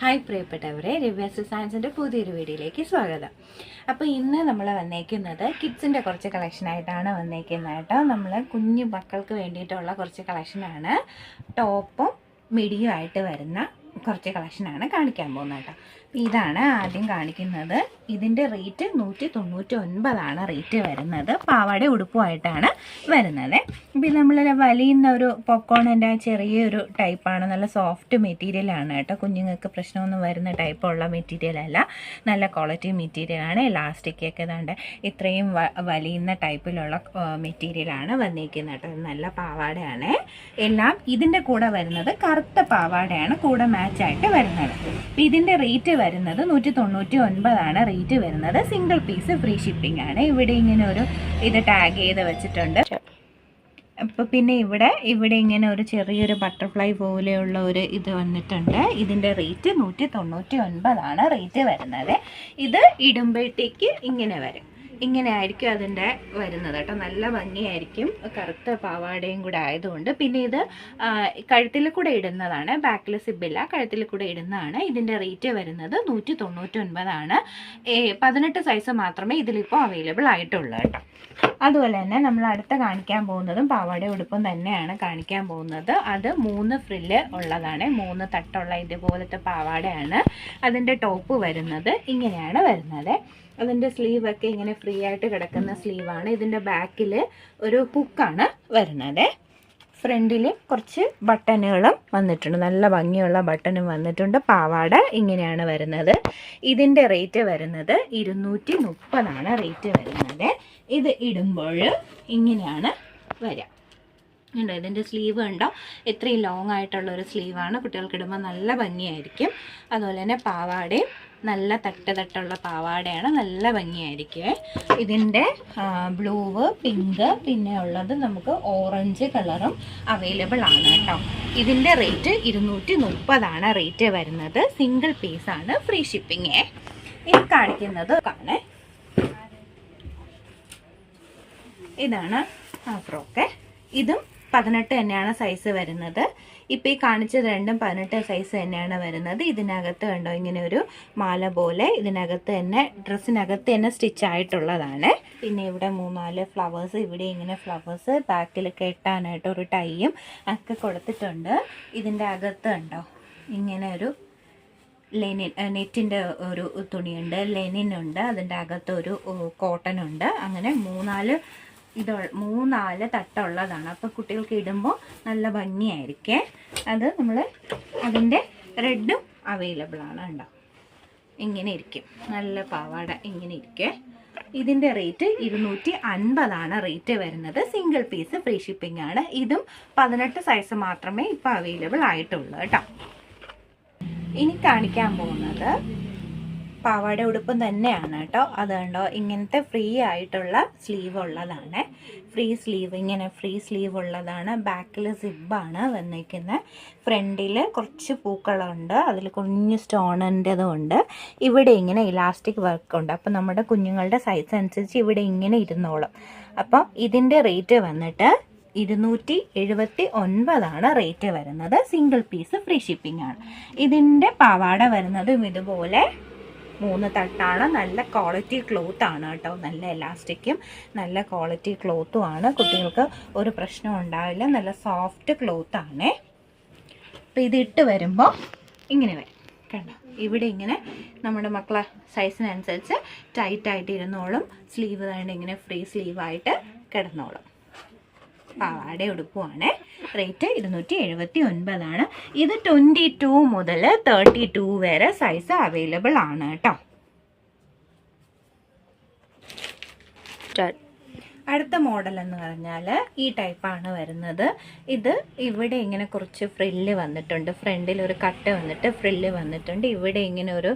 Hi പ്രിയപ്പെട്ടവരെ രവ്യാസ് സയൻസിന്റെ പുതിയൊരു വീഡിയോയിലേക്ക് സ്വാഗതം. അപ്പോൾ ഇന്ന് നമ്മൾ വന്നേക്കുന്നത് കിഡ്സിന്റെ കുറച്ച് കളക്ഷനായിട്ടാണ് വന്നേക്കുന്നത് കേട്ടോ. നമ്മൾ കുഞ്ഞു മക്കൾക്ക് വേണ്ടിയിട്ടുള്ള കുറച്ച് കളക്ഷനാണ് ടോപ്പും മിഡിയും ആയിട്ട് വരുന്ന കുറച്ച് കളക്ഷനാണ് കാണിക്കാൻ പോകുന്നത് കേട്ടോ. ഇതാണ് ആദ്യം കാണിക്കുന്നത്. ഇതിന്റെ റേറ്റ് നൂറ്റി തൊണ്ണൂറ്റി ഒൻപതാണ് റേറ്റ് വരുന്നത്. പാവാട ഉടുപ്പുമായിട്ടാണ് വരുന്നത്. ഇപ്പം നമ്മൾ വലിയുന്ന ഒരു പൊക്കോണിന്റെ ചെറിയൊരു ടൈപ്പാണ് നല്ല സോഫ്റ്റ് മെറ്റീരിയലാണ് കേട്ടോ. കുഞ്ഞുങ്ങൾക്ക് പ്രശ്നമൊന്നും വരുന്ന ടൈപ്പുള്ള മെറ്റീരിയൽ അല്ല. നല്ല ക്വാളിറ്റി മെറ്റീരിയലാണ് ഇലാസ്റ്റിക് ഒക്കെ ഇതാണ്ട് ഇത്രയും വലിയുന്ന ടൈപ്പിലുള്ള മെറ്റീരിയലാണ് വന്നിരിക്കുന്നത് കേട്ടോ. നല്ല പാവാടയാണ്. എല്ലാം ഇതിന്റെ കൂടെ വരുന്നത് കറുത്ത പാവാടയാണ്. കൂടെ മാച്ചായിട്ട് വരുന്നത്. ഇതിന്റെ റേറ്റ് വരുന്നത് നൂറ്റി തൊണ്ണൂറ്റി ഒൻപതാണ് റേറ്റ് വരുന്നത്. സിംഗിൾ പീസ് ഫ്രീ ഷിപ്പിംഗ് ആണ്. ഇവിടെ ഇങ്ങനെ ഒരു ഇത് ടാഗ് ചെയ്ത് വെച്ചിട്ടുണ്ട്. അപ്പോൾ പിന്നെ ഇവിടെ ഇവിടെ ഇങ്ങനെ ഒരു ചെറിയൊരു ബട്ടർഫ്ലൈ പോലെയുള്ള ഒരു ഇത് വന്നിട്ടുണ്ട്. ഇതിന്റെ റേറ്റ് നൂറ്റി തൊണ്ണൂറ്റി ഒൻപതാണ് റേറ്റ് വരുന്നത്. ഇത് ഇടുമ്പോഴത്തേക്ക് ഇങ്ങനെ വരും. ഇങ്ങനെ ആയിരിക്കും അതിന്റെ വരുന്നത് കേട്ടോ. നല്ല ഭംഗിയായിരിക്കും. കറുത്ത പാവാടയും കൂടെ ആയതുകൊണ്ട്. പിന്നെ ഇത് കഴുത്തിൽ കൂടെ ഇടുന്നതാണ്. ബാക്കിൽ സിബില്ല കഴുത്തിൽ കൂടെ ഇടുന്നതാണ്. ഇതിന്റെ റേറ്റ് വരുന്നത് നൂറ്റി തൊണ്ണൂറ്റി ഒൻപതാണ് പതിനെട്ട് സൈസ് മാത്രമേ ഇതിലിപ്പോൾ അവൈലബിൾ ആയിട്ടുള്ളൂ കേട്ടോ. അതുപോലെ തന്നെ നമ്മൾ അടുത്ത കാണിക്കാൻ പോകുന്നതും പാവാട ഉടുപ്പും തന്നെയാണ് കാണിക്കാൻ പോകുന്നത്. അത് മൂന്ന് ഫ്രില്ല് ഉള്ളതാണ്. മൂന്ന് തട്ടുള്ള ഇതുപോലത്തെ പാവാടയാണ് അതിന്റെ ടോപ്പ് വരുന്നത്. ഇങ്ങനെയാണ് വരുന്നത്. അതിന്റെ സ്ലീവൊക്കെ ഇങ്ങനെ ഫ്രീ ആയിട്ട് കിടക്കുന്ന സ്ലീവാണ് ഇതിന്റെ ബാക്കിൽ ഒരു ഹുക്കാണ് വരുന്നത്. ഫ്രണ്ടിൽ കുറച്ച് ബട്ടണുകളും വന്നിട്ടുണ്ട്. നല്ല ഭംഗിയുള്ള ബട്ടണും വന്നിട്ടുണ്ട്. പാവാട ഇങ്ങനെയാണ് വരുന്നത്. ഇതിന്റെ റേറ്റ് വരുന്നത് ഇരുന്നൂറ്റി മുപ്പതാണ് റേറ്റ് വരുന്നത്. ഇത് ഇടുമ്പോൾ ഇങ്ങനെയാണ് വരിക. ഉണ്ടോ? ഇതിന്റെ സ്ലീവ് ഉണ്ടോ ഇത്രയും ലോങ് ആയിട്ടുള്ള ഒരു സ്ലീവാണ് കുട്ടികൾക്ക് ഇടുമ്പോൾ നല്ല ഭംഗിയായിരിക്കും. അതുപോലെ തന്നെ പാവാടയും നല്ല തട്ട് തട്ടുള്ള പാവാടയാണ്. നല്ല ഭംഗിയായിരിക്കും ഇതിന്റെ ബ്ലൂവ് പിങ്ക് പിന്നെ ഉള്ളത് നമുക്ക് ഓറഞ്ച് കളറും അവൈലബിൾ ആണ് കേട്ടോ. ഇതിന്റെ റേറ്റ് ഇരുന്നൂറ്റി മുപ്പതാണ് റേറ്റ് വരുന്നത് സിംഗിൾ പീസാണ് ഫ്രീ ഷിപ്പിംഗ് ഇത് കാണിക്കുന്നത് കാണേ ഇതാണ് ആ ഫ്രോക്ക് ഇതും പതിനെട്ട് തന്നെയാണ് സൈസ് വരുന്നത്. ഇപ്പോൾ ഈ കാണിച്ചത് രണ്ടും പതിനെട്ട് സൈസ് തന്നെയാണ് വരുന്നത്. ഇതിനകത്ത് കണ്ടോ ഇങ്ങനെ ഒരു മാല പോലെ ഇതിനകത്ത് തന്നെ ഡ്രസ്സിനകത്ത് തന്നെ സ്റ്റിച്ച് ആയിട്ടുള്ളതാണ്. പിന്നെ ഇവിടെ മൂന്നാൽ ഫ്ലവേഴ്സ് ഇവിടെ ഇങ്ങനെ ഫ്ലവേഴ്സ് ബാക്കിൽ കെട്ടാനായിട്ട് ഒരു ടൈയും ഒക്കെ കൊടുത്തിട്ടുണ്ട്. ഇതിന്റെ അകത്ത് കണ്ടോ ഇങ്ങനെ ഒരു ലെനിൻ നെറ്റിന്റെ ഒരു തുണിയുണ്ട് ലെനിൻ ഉണ്ട് അതിന്റെ അകത്ത് ഒരു കോട്ടൺ ഉണ്ട്. അങ്ങനെ മൂന്നാൽ ഇത് മൂന്നാൽ തട്ടുള്ളതാണ്. അപ്പോൾ കുട്ടികൾക്ക് ഇടുമ്പോൾ നല്ല ഭംഗിയായിരിക്കേ. അത് നമ്മൾ അതിന്റെ റെഡും അവൈലബിൾ ആണ് ഉണ്ടോ ഇങ്ങനെ ഇരിക്കും. നല്ല പാവാട ഇങ്ങനെ ഇരിക്കേ. ഇതിന്റെ റേറ്റ് ഇരുന്നൂറ്റി അൻപതാണ് റേറ്റ് വരുന്നത്. സിംഗിൾ പീസ് ഫ്രീ ഷിപ്പിംഗ് ആണ്. ഇതും പതിനെട്ട് സൈസ് മാത്രമേ ഇപ്പോൾ അവൈലബിൾ ആയിട്ടുള്ളൂ കേട്ടോ. ഇനി കാണിക്കാൻ പോകുന്നത് പാവാട ഉടുപ്പും തന്നെയാണ് കേട്ടോ. അത് കണ്ടോ ഇങ്ങനത്തെ ഫ്രീ ആയിട്ടുള്ള സ്ലീവ് ഉള്ളതാണ്. ഫ്രീ സ്ലീവ് ഇങ്ങനെ ഫ്രീ സ്ലീവ് ഉള്ളതാണ്. ബാക്കിൽ സിബാണ് വന്നിരിക്കുന്നത് ഫ്രണ്ടിൽ കുറച്ച് പൂക്കളുണ്ട്. അതിൽ കുഞ്ഞ് സ്റ്റോണിന്റെതും ഉണ്ട്. ഇവിടെ ഇങ്ങനെ ഇലാസ്റ്റിക് വർക്ക് ഉണ്ട്. അപ്പം നമ്മുടെ കുഞ്ഞുങ്ങളുടെ സൈസ് അനുസരിച്ച് ഇവിടെ ഇങ്ങനെ ഇരുന്നോളും. അപ്പം ഇതിന്റെ റേറ്റ് വന്നിട്ട് ഇരുന്നൂറ്റി എഴുപത്തി ഒൻപതാണ് റേറ്റ് വരുന്നത്. സിംഗിൾ പീസ് ഫ്രീ ഷിപ്പിംഗ് ആണ്. ഇതിന്റെ പാവാട വരുന്നതും ഇതുപോലെ മൂന്ന് തട്ടാണ്. നല്ല ക്വാളിറ്റി ക്ലോത്ത് ആണ് കേട്ടോ. നല്ല എലാസ്റ്റിക്കും നല്ല ക്വാളിറ്റി ക്ലോത്തും ആണ്. കുട്ടികൾക്ക് ഒരു പ്രശ്നം ഉണ്ടാവില്ല. നല്ല സോഫ്റ്റ് ക്ലോത്ത് ആണേ. അപ്പോൾ ഇത് ഇട്ട് വരുമ്പോൾ ഇങ്ങനെ വരും. കണ്ടോ? ഇവിടെ ഇങ്ങനെ നമ്മുടെ മക്കളെ സൈസിനനുസരിച്ച് ടൈറ്റായിട്ട് ഇരുന്നോളും സ്ലീവ് തന്നെ ഇങ്ങനെ ഫ്രീ സ്ലീവായിട്ട് കിടന്നോളും. പാവാട ഉടുപ്പുമാണ് റേറ്റ് ഇരുന്നൂറ്റി എഴുപത്തി ഒൻപതാണ് ഇത് ട്വന്റി ടു മുതൽ തേർട്ടി ടു വരെ സൈസ് അവൈലബിൾ ആണ് കേട്ടോ. അടുത്ത മോഡൽ എന്ന് പറഞ്ഞാൽ ഈ ടൈപ്പാണ് വരുന്നത്. ഇത് ഇവിടെ ഇങ്ങനെ കുറച്ച് ഫ്രില്ല് വന്നിട്ടുണ്ട്. ഫ്രണ്ടിൽ ഒരു കട്ട് വന്നിട്ട് ഫ്രില്ല് വന്നിട്ടുണ്ട്. ഇവിടെ ഇങ്ങനെ ഒരു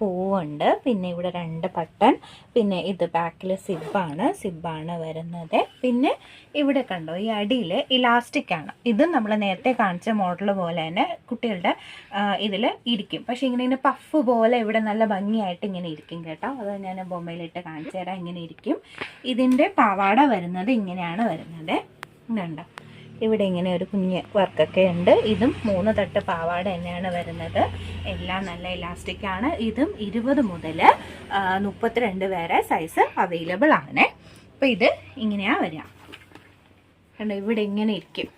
പൂവുണ്ട്. പിന്നെ ഇവിടെ രണ്ട് ബട്ടൺ പിന്നെ ഇത് ബാക്കിൽ സിബാണ് സിബാണ് വരുന്നത്. പിന്നെ ഇവിടെ കണ്ടോ ഈ അടിയിൽ ഇലാസ്റ്റിക് ആണ്. ഇത് നമ്മൾ നേരത്തെ കാണിച്ച മോഡൽ പോലെ തന്നെ കുട്ടികളുടെ ഇതിൽ ഇരിക്കും. പക്ഷെ ഇങ്ങനെ ഇങ്ങനെ പഫ് പോലെ ഇവിടെ നല്ല ഭംഗിയായിട്ട് ഇങ്ങനെ ഇരിക്കും കേട്ടോ. അത് ഞാൻ ബൊമ്മയിലിട്ട് കാണിച്ചു തരാം. ഇങ്ങനെ ഇരിക്കും. ഇതിന്റെ പാവാട വരുന്നത് ഇങ്ങനെയാണ് വരുന്നത്. ഇതുണ്ടോ ഇവിടെ ഇങ്ങനെ ഒരു കുഞ്ഞ് വർക്കൊക്കെ ഉണ്ട്. ഇതും മൂന്ന് തട്ട് പാവാട തന്നെയാണ് വരുന്നത്. എല്ലാം നല്ല ഇലാസ്റ്റിക് ആണ്. ഇതും ഇരുപത് മുതൽ മുപ്പത്തിരണ്ട് വരെ സൈസ് അവൈലബിൾ ആണ്. അപ്പോൾ ഇത് ഇങ്ങനെയാണ് വരിക. കണ്ടോ? ഇവിടെ ഇങ്ങനെ ഇരിക്കും.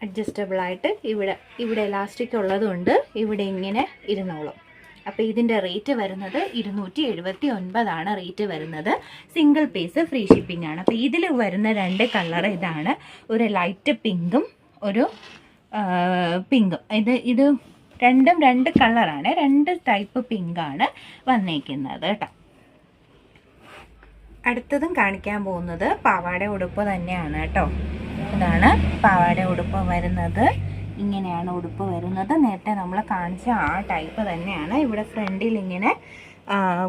അഡ്ജസ്റ്റബിളായിട്ട് ഇവിടെ ഇവിടെ ഇലാസ്റ്റിക് ഉള്ളതുകൊണ്ട് ഇവിടെ ഇങ്ങനെ ഇരുന്നോളും. അപ്പോൾ ഇതിന്റെ റേറ്റ് വരുന്നത് ഇരുന്നൂറ്റി എഴുപത്തി ഒൻപതാണ് റേറ്റ് വരുന്നത്. സിംഗിൾ പീസ് ഫ്രീ ഷിപ്പിംഗ് ആണ്. അപ്പോൾ ഇതിൽ വരുന്ന രണ്ട് കളർ ഇതാണ്. ഒരു ലൈറ്റ് പിങ്കും ഒരു പിങ്കും ഇത് ഇത് രണ്ടും രണ്ട് കളറാണ് രണ്ട് ടൈപ്പ് പിങ്കാണ് വന്നേക്കുന്നത് കേട്ടോ. അടുത്തതും കാണിക്കാൻ പോകുന്നത് പാവാട ഉടുപ്പ് തന്നെയാണ് കേട്ടോ. ഇതാണ് പാവാട ഉടുപ്പ് വരുന്നത്. ഇങ്ങനെയാണ് ഉടുപ്പ് വരുന്നത്. നേരത്തെ നമ്മൾ കാണിച്ച ആ ടൈപ്പ് തന്നെയാണ്. ഇവിടെ ഫ്രണ്ടിൽ ഇങ്ങനെ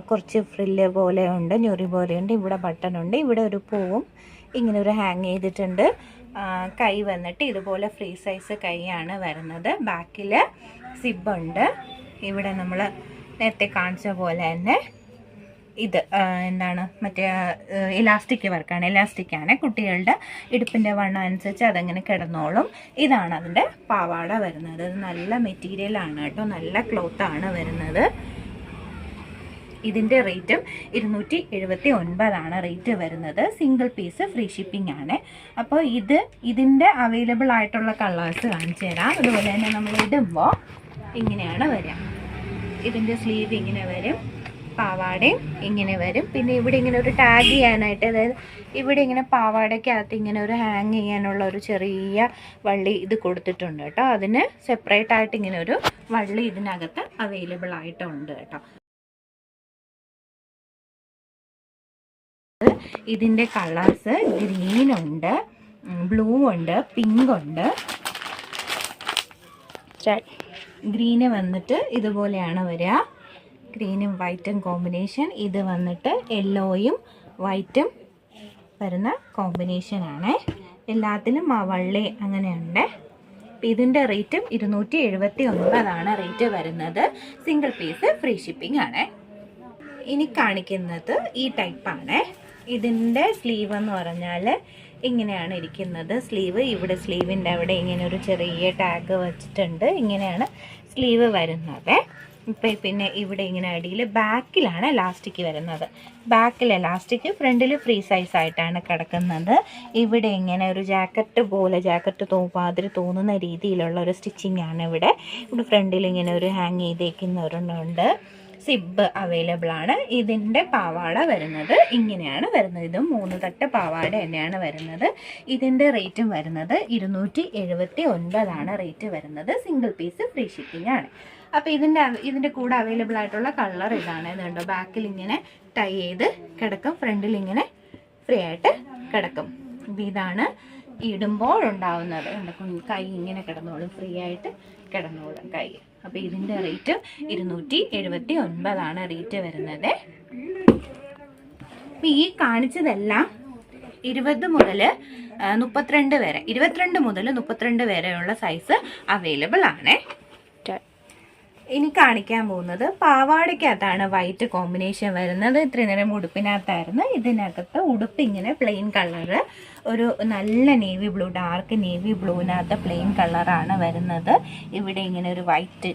കുറച്ച് ഫ്രില്ല് പോലെ ഉണ്ട് ഞൊറി പോലെയുണ്ട് ഇവിടെ ബട്ടൺ ഉണ്ട് ഇവിടെ ഒരു പൂവും ഇങ്ങനെ ഒരു ഹാങ് ചെയ്തിട്ടുണ്ട്. കൈ വന്നിട്ട് ഇതുപോലെ ഫ്രീ സൈസ് കൈയാണ് വരുന്നത്. ബാക്കിൽ സിബുണ്ട് ഇവിടെ നമ്മൾ നേരത്തെ കാണിച്ച പോലെ തന്നെ ഇത് എന്താണ് മറ്റേ ഇലാസ്റ്റിക് വർക്കാണ് ഇലാസ്റ്റിക് ആണ്. കുട്ടികളുടെ ഇടുപ്പിന്റെ വണ്ണം അനുസരിച്ച് അതങ്ങനെ കിടന്നോളും. ഇതാണ് അതിന്റെ പാവാട വരുന്നത്. നല്ല മെറ്റീരിയലാണ് കേട്ടോ. നല്ല ക്ലോത്താണ് വരുന്നത്. ഇതിന്റെ റേറ്റും ഇരുന്നൂറ്റി എഴുപത്തി ഒൻപതാണ് റേറ്റ് വരുന്നത്. സിംഗിൾ പീസ് ഫ്രീ ഷിപ്പിംഗ് ആണ്. അപ്പോൾ ഇത് ഇതിന്റെ അവൈലബിൾ ആയിട്ടുള്ള കളേഴ്സ് കാണിച്ചു തരാം. അതുപോലെ തന്നെ നമ്മൾ ഇടുമ്പോൾ ഇങ്ങനെയാണ് വരിക. ഇതിന്റെ സ്ലീവ് ഇങ്ങനെ വരും. പാവാടയും ഇങ്ങനെ വരും. പിന്നെ ഇവിടെ ഇങ്ങനെ ഒരു ടാഗ് ചെയ്യാനായിട്ട് അതായത് ഇവിടെ ഇങ്ങനെ പാവാടയ്ക്കകത്ത് ഇങ്ങനെ ഒരു ഹാങ് ചെയ്യാനുള്ള ഒരു ചെറിയ വള്ളി ഇത് കൊടുത്തിട്ടുണ്ട് കേട്ടോ. അതിന് സെപ്പറേറ്റ് ആയിട്ട് ഇങ്ങനെ ഒരു വള്ളി ഇതിനകത്ത് അവൈലബിൾ ആയിട്ടുണ്ട് കേട്ടോ. ഇതിന്റെ കളേഴ്സ് ഗ്രീൻ ഉണ്ട് ബ്ലൂ ഉണ്ട് പിങ്ക് ഉണ്ട്. ഗ്രീന് വന്നിട്ട് ഇതുപോലെയാണ് വരിക. ഗ്രീനും വൈറ്റും കോമ്പിനേഷൻ. ഇത് വന്നിട്ട് യെല്ലോയും വൈറ്റും വരുന്ന കോമ്പിനേഷനാണ് എല്ലാത്തിലും വള്ളി അങ്ങനെയുണ്ട്. ഇതിന്റെ റേറ്റും ഇരുന്നൂറ്റി എഴുപത്തി ഒൻപതാണ് റേറ്റ് വരുന്നത്. സിംഗിൾ പീസ് ഫ്രീ ഷിപ്പിംഗ് ആണ്. ഇനി കാണിക്കുന്നത് ഈ ടൈപ്പാണ് ഇതിന്റെ സ്ലീവ് എന്ന് പറഞ്ഞാൽ ഇങ്ങനെയാണ് ഇരിക്കുന്നത് സ്ലീവ്. ഇവിടെ സ്ലീവിന്റെ അവിടെ ഇങ്ങനെ ഒരു ചെറിയ ടാഗ് വെച്ചിട്ടുണ്ട്. ഇങ്ങനെയാണ് സ്ലീവ് വരുന്നത്. ഇപ്പം പിന്നെ ഇവിടെ ഇങ്ങനെ അടിയിൽ ബാക്കിലാണ് എലാസ്റ്റിക് വരുന്നത്. ബാക്കിൽ എലാസ്റ്റിക് ഫ്രണ്ടിൽ ഫ്രീ സൈസ് ആയിട്ടാണ് കിടക്കുന്നത്. ഇവിടെ ഇങ്ങനെ ഒരു ജാക്കറ്റ് പോലെ ജാക്കറ്റ് തോപ്പാതിരി തോന്നുന്ന രീതിയിലുള്ള ഒരു സ്റ്റിച്ചിങ് ആണ് ഇവിടെ. ഇവിടെ ഫ്രണ്ടിൽ ഇങ്ങനെ ഒരു ഹാങ് ചെയ്തേക്കുന്ന ഒരെണ്ണമുണ്ട്. സിബ് അവൈലബിൾ ആണ്. ഇതിന്റെ പാവാട വരുന്നത് ഇങ്ങനെയാണ് വരുന്നത്. ഇത് മൂന്ന് തട്ട് പാവാട തന്നെയാണ് വരുന്നത്. ഇതിന്റെ റേറ്റും വരുന്നത് ഇരുന്നൂറ്റി റേറ്റ് വരുന്നത്. സിംഗിൾ പീസ് ഫ്രീ ഷിപ്പിംഗ് ആണ്. അപ്പോൾ ഇതിന്റെ ഇതിന്റെ കൂടെ അവൈലബിൾ ആയിട്ടുള്ള കളർ ഇതാണ്. ഇതുണ്ടോ ബാക്കിൽ ഇങ്ങനെ ടൈ ചെയ്ത് കിടക്കും. ഫ്രണ്ടിൽ ഇങ്ങനെ ഫ്രീ ആയിട്ട് കിടക്കും. അപ്പോൾ ഇതാണ് ഇടുമ്പോൾ ഉണ്ടാവുന്നത്. കൈ ഇങ്ങനെ കിടന്നോളും. ഫ്രീ ആയിട്ട് കിടന്നോളും കൈ. അപ്പോൾ ഇതിന്റെ റേറ്റ് ഇരുന്നൂറ്റി എഴുപത്തി ഒൻപതാണ് റേറ്റ് വരുന്നത് ഈ കാണിച്ചതെല്ലാം ഇരുപത് മുതൽ മുപ്പത്തിരണ്ട് വരെ ഇരുപത്തിരണ്ട് മുതൽ മുപ്പത്തിരണ്ട് വരെയുള്ള സൈസ് അവൈലബിൾ ആണ്. ഇനി കാണിക്കാൻ പോകുന്നത് പാവാടയ്ക്കകത്താണ് വൈറ്റ് കോമ്പിനേഷൻ വരുന്നത്. ഇത്രയും നേരം ഉടുപ്പിനകത്തായിരുന്നു. ഇതിനകത്ത് ഉടുപ്പ് ഇങ്ങനെ പ്ലെയിൻ കളറ് ഒരു നല്ല നേവി ബ്ലൂ ഡാർക്ക് നേവി ബ്ലൂവിനകത്ത് പ്ലെയിൻ കളറാണ് വരുന്നത്. ഇവിടെ ഇങ്ങനെ ഒരു വൈറ്റ്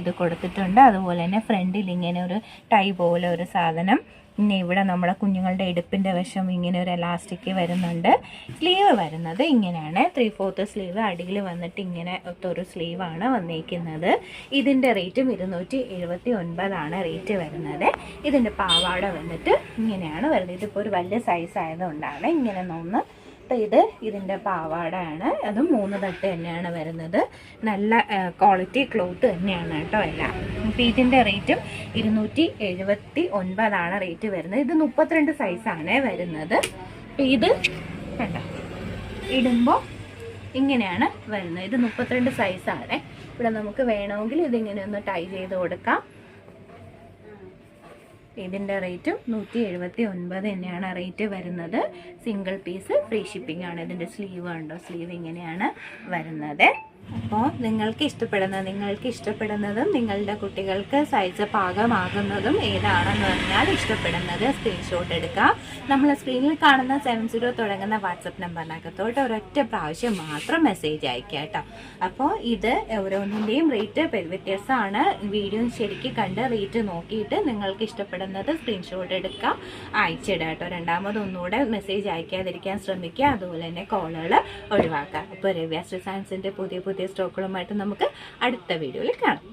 ഇത് കൊടുത്തിട്ടുണ്ട്. അതുപോലെ തന്നെ ഫ്രണ്ടിൽ ഇങ്ങനെ ഒരു ടൈ പോലെ ഒരു സാധനം. പിന്നെ ഇവിടെ നമ്മുടെ കുഞ്ഞുങ്ങളുടെ ഇടുപ്പിന്റെ വശം ഇങ്ങനെ ഒരു എലാസ്റ്റിക് വരുന്നുണ്ട്. സ്ലീവ് വരുന്നത് ഇങ്ങനെയാണ്. ത്രീ ഫോർത്ത് സ്ലീവ് അടിയിൽ വന്നിട്ട് ഇങ്ങനെ ഒരു സ്ലീവാണ് വന്നിരിക്കുന്നത് ഇതിന്റെ റേറ്റും ഇരുന്നൂറ്റി എഴുപത്തി ഒൻപതാണ് റേറ്റ് വരുന്നത്. ഇതിന്റെ പാവാട വന്നിട്ട് ഇങ്ങനെയാണ് വരുന്നത്. ഇതിപ്പോൾ ഒരു വലിയ സൈസ് ആയതുകൊണ്ടാണ് ഇങ്ങനെ ഒന്ന് അപ്പോൾ ഇത് ഇതിന്റെ പാവാടയാണ്. അതും മൂന്ന് തട്ട് തന്നെയാണ് വരുന്നത്. നല്ല ക്വാളിറ്റി ക്ലോത്ത് തന്നെയാണ് കേട്ടോ എല്ലാം. അപ്പം ഇതിന്റെ റേറ്റും ഇരുന്നൂറ്റി എഴുപത്തി ഒൻപതാണ് റേറ്റ് വരുന്നത്. ഇത് മുപ്പത്തിരണ്ട് സൈസാണ് വരുന്നത്. അപ്പം ഇത് കണ്ടോ? ഇടുമ്പോൾ ഇങ്ങനെയാണ് വരുന്നത്. ഇത് മുപ്പത്തിരണ്ട് സൈസാണ് ഇവിടെ നമുക്ക് വേണമെങ്കിൽ ഇതിങ്ങനെ ഒന്ന് ടൈ ചെയ്ത് കൊടുക്കാം. ഇതിന്റെ റേറ്റ് നൂറ്റി എഴുപത്തി ഒൻപത് തന്നെയാണ് റേറ്റ് വരുന്നത്. സിംഗിൾ പീസ് ഫ്രീ ഷിപ്പിംഗ് ആണ്. ഇതിന്റെ സ്ലീവ് ഉണ്ടോ? സ്ലീവ് ഇങ്ങനെയാണ് വരുന്നത്. അപ്പോൾ നിങ്ങൾക്ക് ഇഷ്ടപ്പെടുന്ന നിങ്ങൾക്ക് ഇഷ്ടപ്പെടുന്നതും നിങ്ങളുടെ കുട്ടികൾക്ക് സൈസ് പാകമാകുന്നതും ഏതാണെന്ന് പറഞ്ഞാൽ ഇഷ്ടപ്പെടുന്നത് സ്ക്രീൻഷോട്ട് എടുക്കാം നമ്മൾ സ്ക്രീനിൽ കാണുന്ന സെവൻ സീറോ തുടങ്ങുന്ന വാട്സപ്പ് നമ്പറിനകത്തോട്ട് ഒരൊറ്റ പ്രാവശ്യം മാത്രം മെസ്സേജ് അയക്കുക കേട്ടോ. അപ്പോൾ ഇത് ഓരോന്നിന്റെയും റേറ്റ് വ്യത്യാസമാണ് വീഡിയോ ശരിക്കും കണ്ട് റേറ്റ് നോക്കിയിട്ട് നിങ്ങൾക്ക് ഇഷ്ടപ്പെടുന്നത് സ്ക്രീൻഷോട്ട് എടുക്കാം അയച്ചിടുക കേട്ടോ. രണ്ടാമത് ഒന്നുകൂടെ മെസ്സേജ് അയക്കാതിരിക്കാൻ ശ്രമിക്കുക. അതുപോലെ തന്നെ കോളുകൾ ഒഴിവാക്കുക. അപ്പോൾ രവ്യാസ് സയൻസിന്റെ പുതിയ പുതിയ പുതിയ സ്റ്റോക്കുകളുമായിട്ട് നമുക്ക് അടുത്ത വീഡിയോയിൽ കാണാം.